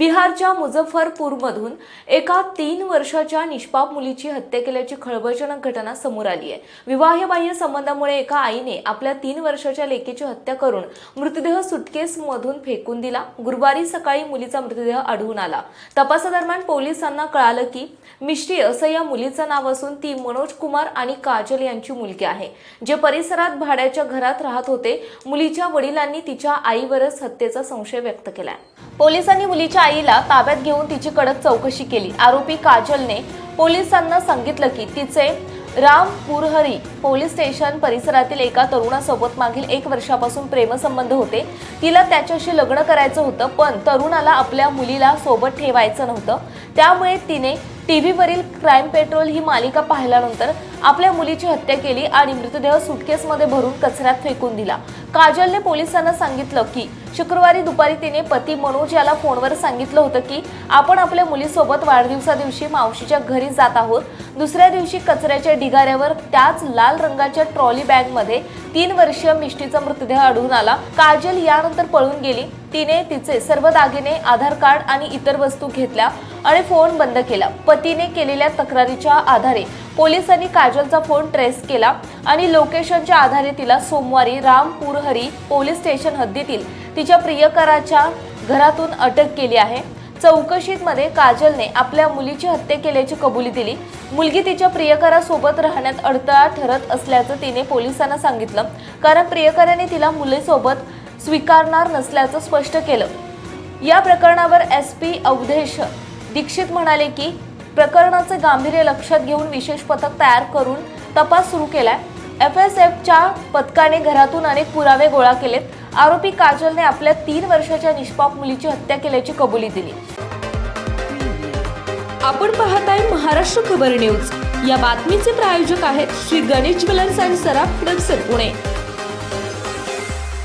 बिहारच्या मुझफ्फरपूरमधून एका तीन वर्षाच्या निष्पाप मुलीची हत्या केल्याची खळबळजनक घटना समोर आली आहे. विवाहबाह्य संबंधामुळे एका आईने आपल्या तीन वर्षाच्या लेकीची हत्या करून मृतदेह सुटकेसमधून फेकून दिला. गुरुवारी सकाळी मुलीचा मृतदेह आढळून आला. तपासादरम्यान पोलिसांना कळालं की मिश्री असं या मुलीचं नाव असून ती मनोज कुमार आणि काजल यांची मुलगी आहे. जे परिसरात भाड्याच्या घरात राहत होते मुलीच्या वडिलांनी तिच्या आईवरच हत्येचा संशय व्यक्त केला पोलिसांनी मुलीच्या आईला ताब्यात घेऊन तिची कडक चौकशी केली. आरोपी काजलने पोलिसांना सांगितलं की तिचे रामपुरहरी पोलीस स्टेशन परिसरातील एका तरुणासोबत मागील एक वर्षापासून प्रेमसंबंध होते. तिला त्याच्याशी लग्न करायचं होतं पण तरुणाला आपल्या मुलीला सोबत ठेवायचं नव्हतं. त्यामुळे तिने टीव्हीवरील क्राईम पेट्रोल ही मालिका पाहिल्यानंतर आपल्या मुलीची हत्या केली आणि मृतदेह सुटकेसमध्ये भरून कचऱ्यात फेकून दिला. काजलने पोलिसांना सांगितलं की शुक्रवारी दुपारी तिने पती मनोज याला फोनवर सांगितलं होतं की आपण आपल्या मुलीसोबत वाढदिवसा दिवशी मावशीच्या घरी जात आहोत. दुसऱ्या दिवशी कचऱ्याच्या ढिगाऱ्यावर त्याच लाल रंगाच्या ट्रॉली बॅगमध्ये तीन वर्षीय मिष्टीचा मृतदेह आढळून आला. काजल यानंतर पळून गेली. तिने तिचे सर्व दागिने आधार कार्ड आणि इतर वस्तू घेतल्या आणि फोन बंद केला. पतीने केलेल्या तक्रारीच्या आधारे पोलिसांनी काजलचा फोन ट्रेस केला आणि लोकेशनच्या आधारे तिला सोमवारी रामपूरहरी पोलीस स्टेशन हद्दीतील तिच्या प्रियकराच्या घरातून अटक केली आहे. चौकशीत मध्ये काजलने आपल्या मुलीची हत्या केल्याची कबुली दिली. मुलगी तिच्या प्रियकरासोबत राहण्यात अडथळा ठरत असल्याचं तिने पोलिसांना सांगितलं. कारण प्रियकराने तिला मुलीसोबत स्वीकारणार नसल्याचं स्पष्ट केलं. या प्रकरणावर एस पी अवधेश दीक्षित म्हणाले की प्रकरणाचे गांभीर्य लक्षात घेऊन विशेष पथक तयार करून तपास सुरू केलाय. एफ एस एफच्या पथकाने घरातून अनेक पुरावे गोळा केलेत. आरोपी काजलने आपल्या तीन वर्षाच्या निष्पाप मुलीची हत्या केल्याची कबुली दिली. आपण पाहत आहे महाराष्ट्र खबर न्यूज. या बातमीचे प्रायोजक आहेत श्री गणेश ज्वेलर्स अँड सराफ हडपसर पुणे.